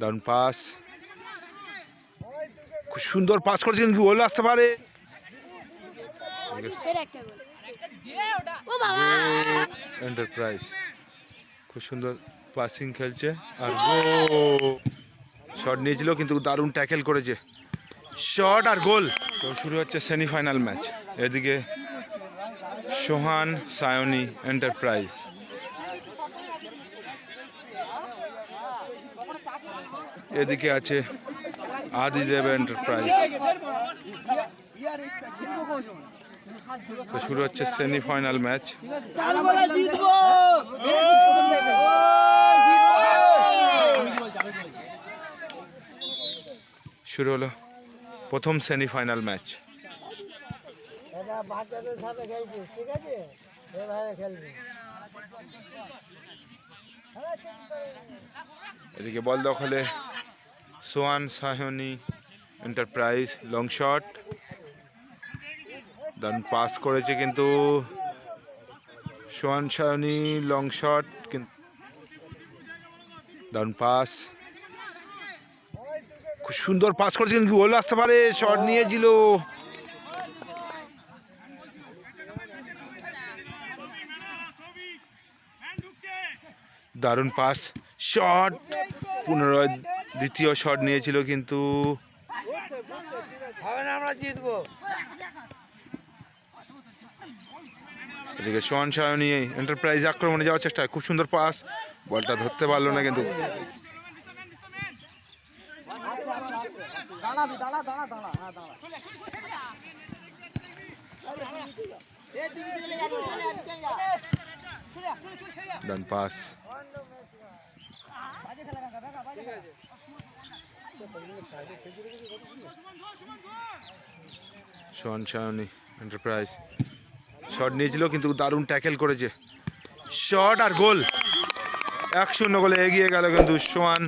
দারুণ পাস। খুব সুন্দর পাস করেছেন কি গোল আসতে পারে। গোল এন্টারপ্রাইজ খুব সুন্দর পাসিং খেলছে। আর শট নিয়েছিল কিন্তু দারুণ ট্যাকেল করেছে। শট আর গোল। তো শুরু হচ্ছে সেমিফাইনাল ম্যাচ এদিকে সোহান সায়নি এন্টারপ্রাইজ এদিকে আছে আদিদেব এন্টারপ্রাইজ। শুরু হচ্ছে সেমিফাইনাল ম্যাচ। শুরু হলো প্রথম সেমিফাইনাল ম্যাচ। ঠিক আছে? খেলবি। এদিকে বল দখলে Sohan Sahni enterprise long shot দান পাস করেছে কিন্তু সোয়ান সাহনি লং শট কিন্তু পাস খুব সুন্দর পাস করেছে কিন্তু গোল আসতে পারে শট নিয়েছিল। দারুণ পাস। শট! পুনরায় দ্বিতীয় শট নিয়েছিল কিন্তু হবে না আমরা জিতবো। এদিকে সোহান সায়নি এন্টারপ্রাইজ আক্রমণে যাওয়ার চেষ্টা খুব সুন্দর পাস। বলটা ধরতে পারল না কিন্তু দাঁড়াবি দাঁড়া দাঁড়া দাঁড়া হ্যাঁ দাঁড়া। ডান pass Sohan Sahni enterprise shot নিয়েছিল কিন্তু দারুণ ট্যাকেল করেছে। শট আর গোল। এক শূন্য গোলে এগিয়ে গেল কিন্তু সোহান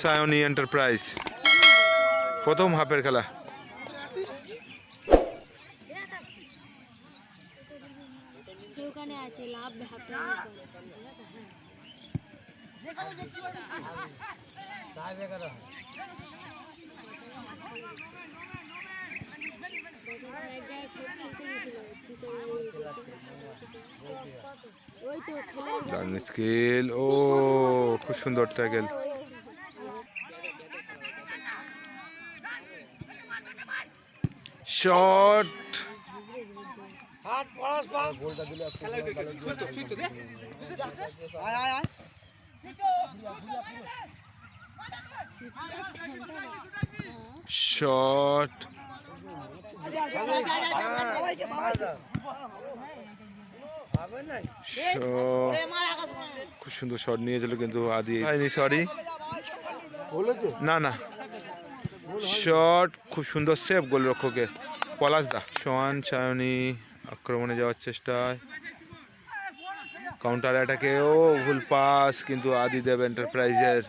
সায়নি এন্টারপ্রাইজ প্রথম হাফের খেলা। ওখানে আছে লাভ হাতে তাই বেকার ওই তো খেলার দারুণ স্কিল ও খুব সুন্দর ট্যাকেল শট হাট পড়াস পা গোলটা দিলে আয় আয় আয়। শট। খুব সুন্দর শট নিয়েছিল কিন্তু আদি। হয়নি সরি বলেছে? না না। শট খুব সুন্দর সেভ গোলরক্ষকে পলাশ দা সোহান সায়নি। আক্রমণে যাওয়ার চেষ্টায় কাউন্টার অ্যাটাকে ও ভুল পাস কিন্তু আদিদেব এন্টারপ্রাইজের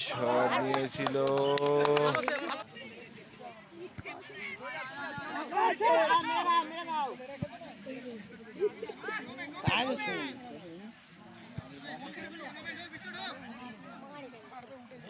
শট নিয়েছিল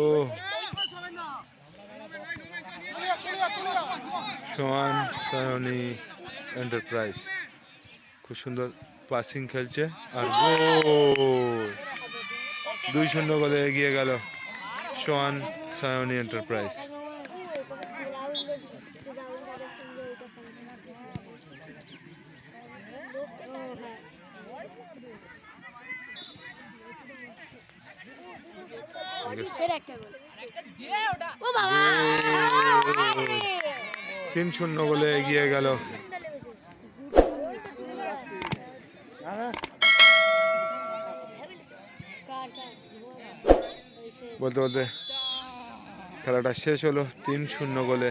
ও সোহান সায়নি এন্টারপ্রাইজ। খুব সুন্দর পাসিং খেলছে আর গোল। দুই শূন্য গোলে এগিয়ে গেল সোহান সায়নি এন্টারপ্রাইজ। ফের একটা গোল। ও বাবা! তিন শূন্য বলে এগিয়ে গেল। বলতে বলতে খেলাটা শেষ হলো তিন শূন্য গোলে।